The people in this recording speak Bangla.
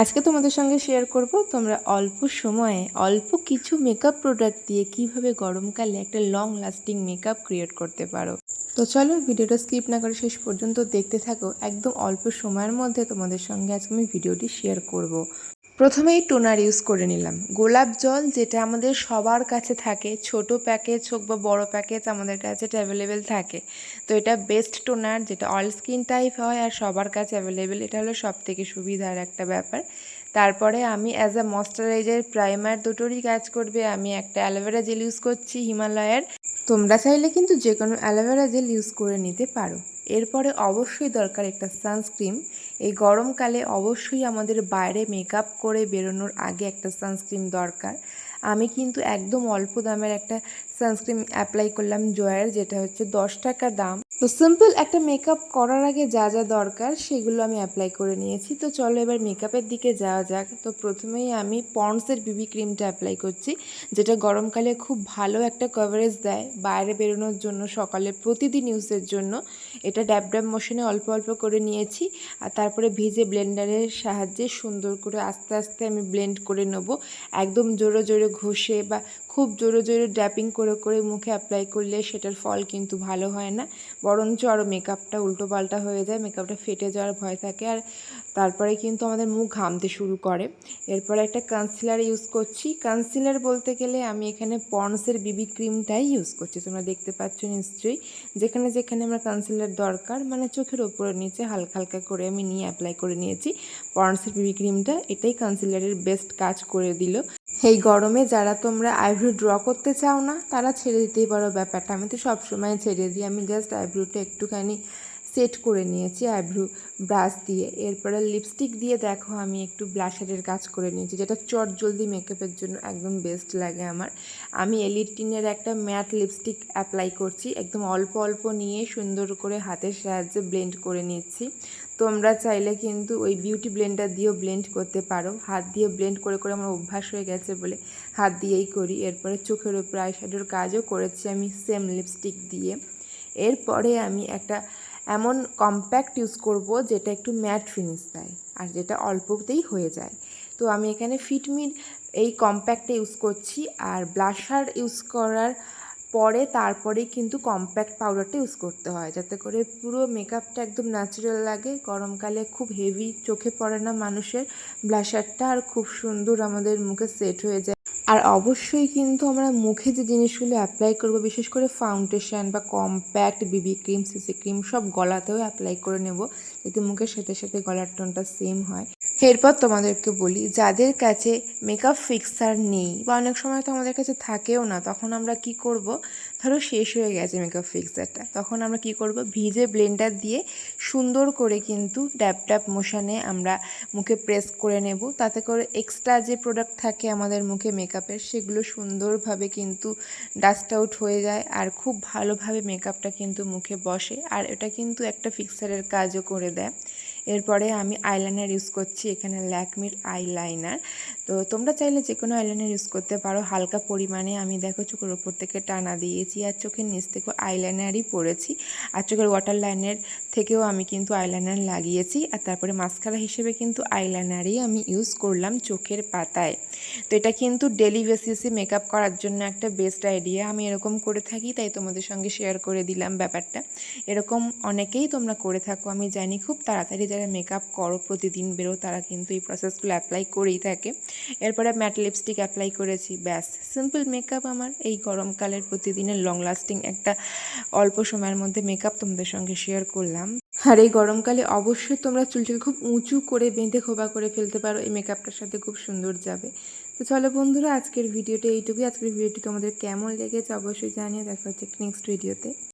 আজকে তোমাদের সঙ্গে শেয়ার করব তোমরা অল্প সময়ে অল্প কিছু মেকআপ প্রোডাক্ট দিয়ে কীভাবে গরমকালে একটা লং লাস্টিং মেকআপ ক্রিয়েট করতে পারো তো চলো ভিডিওটা স্কিপ না করে শেষ পর্যন্ত দেখতে থাকো একদম অল্প সময়ের মধ্যে তোমাদের সঙ্গে আজকে আমি ভিডিওটি শেয়ার করব। প্রথমেই টোনার ইউজ করে নিলাম। গোলাপ জল যেটা আমাদের সবার কাছে থাকে, ছোট প্যাকেজ হোক বা বড় প্যাকেজ আমাদের কাছে অ্যাভেলেবেল থাকে। তো এটা বেস্ট টোনার যেটা অল স্কিন টাইপ হয় আর সবার কাছে অ্যাভেলেবেল এটা হলো সব থেকে সুবিধার একটা ব্যাপার। তারপরে আমি অ্যাজ আ ময়শ্চারাইজার প্রাইমার দুটোরই কাজ করবে। আমি একটা অ্যালোভেরা জেল ইউজ করছি হিমালয়ের। তোমরা চাইলে কিন্তু যে কোনো অ্যালোভেরা জেল ইউজ করে নিতে পারো। এরপরে অবশ্যই দরকার একটা সানস্ক্রিন। এই গরমকালে অবশ্যই আমাদের বাইরে মেকআপ করে বেরোনোর আগে একটা সানস্ক্রিন দরকার। আমি কিন্তু একদম অল্প দামের একটা সানস্ক্রিন অ্যাপ্লাই করলাম জয়ের যেটা হচ্ছে দশ টাকা দাম। তো সিম্পল একটা মেকআপ করার আগে যা যা দরকার সেগুলো আমি অ্যাপ্লাই করে নিয়েছি। তো চলো এবার মেকআপের দিকে যাওয়া যাক। তো প্রথমেই আমি পন্ডসের বিবি ক্রিমটা অ্যাপ্লাই করছি, যেটা গরমকালে খুব ভালো একটা কভারেজ দেয় বাইরে বেরোনোর জন্য সকালে প্রতিদিন ইউজের জন্য। এটা ড্যাব ড্যাব মোশনে অল্প অল্প করে নিয়েছি আর তারপরে ভিজে ব্লেন্ডারের সাহায্যে সুন্দর করে আস্তে আস্তে আমি ব্লেন্ড করে নেব। একদম জোরে জোরে ঘষে বা খুব জোরে জোরে ড্যাপিং করে করে মুখে অ্যাপ্লাই করলে সেটার ফল কিন্তু ভালো হয় না। বরঞ্চ আরও মেকআপটা উল্টোপাল্টা হয়ে যায় মেকআপটা ফেটে যাওয়ার ভয় থাকে আর তারপরে কিন্তু আমাদের মুখ ঘামতে শুরু করে। এরপরে একটা কনসিলার ইউজ করছি। কনসিলার বলতে গেলে আমি এখানে পন্সের বিবি ক্রিমটাই ইউজ করছি, তোমরা দেখতে পাচ্ছ নিশ্চয়ই। যেখানে যেখানে আমার কনসিলার দরকার মানে চোখের ওপরে নিচে হালকা হালকা করে আমি নিয়ে অ্যাপ্লাই করে নিয়েছি। পন্সের বিবি ক্রিমটা এটাই কনসিলারের বেস্ট কাজ করে দিল। এই গরমে যারা তোমরা আইব্রো ড্র করতে চাও না, তারা ছেড়ে দিতেই পারো ব্যাপারটা। আমি তো সবসময় ছেড়ে দিই। আমি জাস্ট আইব্রোটা একটুখানি সেট করে নিয়েছি আইব্রু ব্রাশ দিয়ে। এরপরে লিপস্টিক দিয়ে দেখো আমি একটু ব্লাশারের কাজ করে নিয়েছি, যেটা চট জলদি মেকআপের জন্য একদম বেস্ট লাগে আমার। আমি এলিটিনের একটা ম্যাট লিপস্টিক অ্যাপ্লাই করছি, একদম অল্প অল্প নিয়ে সুন্দর করে হাতের সাহায্যে ব্লেন্ড করে নিচ্ছি। তোমরা চাইলে কিন্তু ওই বিউটি ব্লেন্ডার দিয়েও ব্লেন্ড করতে পারো। হাত দিয়ে ব্লেন্ড করে করে আমার অভ্যাস হয়ে গেছে বলে হাত দিয়েই করি। এরপরে চোখের উপর আইশ্যাডোর কাজও করেছি আমি সেম লিপস্টিক দিয়ে। এরপরে আমি একটা এমন কম্প্যাক্ট ইউজ করব যেটা একটু ম্যাট ফিনিশ দেয় আর যেটা অল্পতেই হয়ে যায়। তো আমি এখানে ফিটমির এই কম্প্যাক্টটা ইউজ করছি আর ব্লাশার ইউজ করার পরে তারপরেই কিন্তু কম্প্যাক্ট পাউডারটা ইউজ করতে হয় যাতে করে পুরো মেকআপটা একদম ন্যাচারাল লাগে। গরমকালে খুব হেভি চোখে পড়ে না মানুষের। ব্লাশারটা আর খুব সুন্দর আমাদের মুখে সেট হয়ে যায়। আর অবশ্যই কিন্তু আমরা মুখে যে জিনিসগুলো অ্যাপ্লাই করব, বিশেষ করে ফাউন্ডেশন বা কম্প্যাক্ট বিবি ক্রিম সিসি ক্রিম সব গলাতেও অ্যাপ্লাই করে নেব, যাতে মুখের সাথে সাথে গলার টোনটা সেম হয়। এরপর তোমাদেরকে বলি, যাদের কাছে মেকআপ ফিক্সার নেই বা অনেক সময় তো আমাদের কাছে থাকেও না, তখন আমরা কি করব? ধরো শেষ হয়ে গেছে মেকআপ ফিক্সারটা তখন আমরা কি করব? ভিজে ব্লেন্ডার দিয়ে সুন্দর করে কিন্তু ড্যাপ ড্যাপ মোশানে আমরা মুখে প্রেস করে নেব। তাতে করে এক্সট্রা যে প্রোডাক্ট থাকে আমাদের মুখে মেকআপের সেগুলো সুন্দরভাবে কিন্তু ডাস্ট আউট হয়ে যায় আর খুব ভালোভাবে মেকআপটা কিন্তু মুখে বসে। আর এটা কিন্তু একটা ফিক্সারের কাজও করে দেয়। এরপরে আমি আইলাইনার ইউজ করছি এখানে ল্যাকমির আইলাইনার তো তোমরা চাইলে যে কোনো আইলাইনার ইউজ করতে পারো। হালকা পরিমাণে আমি দেখো চোখের ওপর থেকে টানা দিয়েছি আর চোখের নিচ থেকেও আইলাইনারই পরেছি। আর চোখের ওয়াটার লাইনের থেকেও আমি কিন্তু আইলাইনার লাগিয়েছি আর তারপরে মাস্কারা হিসেবে কিন্তু আইলাইনারই আমি ইউজ করলাম চোখের পাতায়। তো এটা কিন্তু ডেলি বেসিসে মেকআপ করার জন্য একটা বেস্ট আইডিয়া আমি এরকম করে থাকি, তাই তোমাদের সঙ্গে শেয়ার করে দিলাম ব্যাপারটা। এরকম অনেকেই তোমরা করে থাকো। আমি জানি খুব তাড়াতাড়ি যারা মেকআপ করো, প্রতিদিন বেরো, তারা কিন্তু এই প্রসেসগুলো অ্যাপ্লাই করেই থাকে। এরপরে ম্যাট লিপস্টিক অ্যাপ্লাই করেছি, ব্যাস। সিম্পল মেকআপ আমার, এই গরমকালের প্রতিদিনের লং লাস্টিং একটা অল্প সময়ের মধ্যে মেকআপ তোমাদের সঙ্গে শেয়ার করলাম। আর এই গরমকালে অবশ্যই তোমরা চুলটাকে খুব উঁচু করে বেঁধে খোবা করে ফেলতে পারো, এই মেকআপটার সাথে খুব সুন্দর যাবে। তো চলো বন্ধুরা, আজকের ভিডিওটা এইটুকুই। আজকের ভিডিওটি তোমাদের কেমন লেগেছে অবশ্যই জানিয়ে দেখা হচ্ছে নেক্সট ভিডিওতে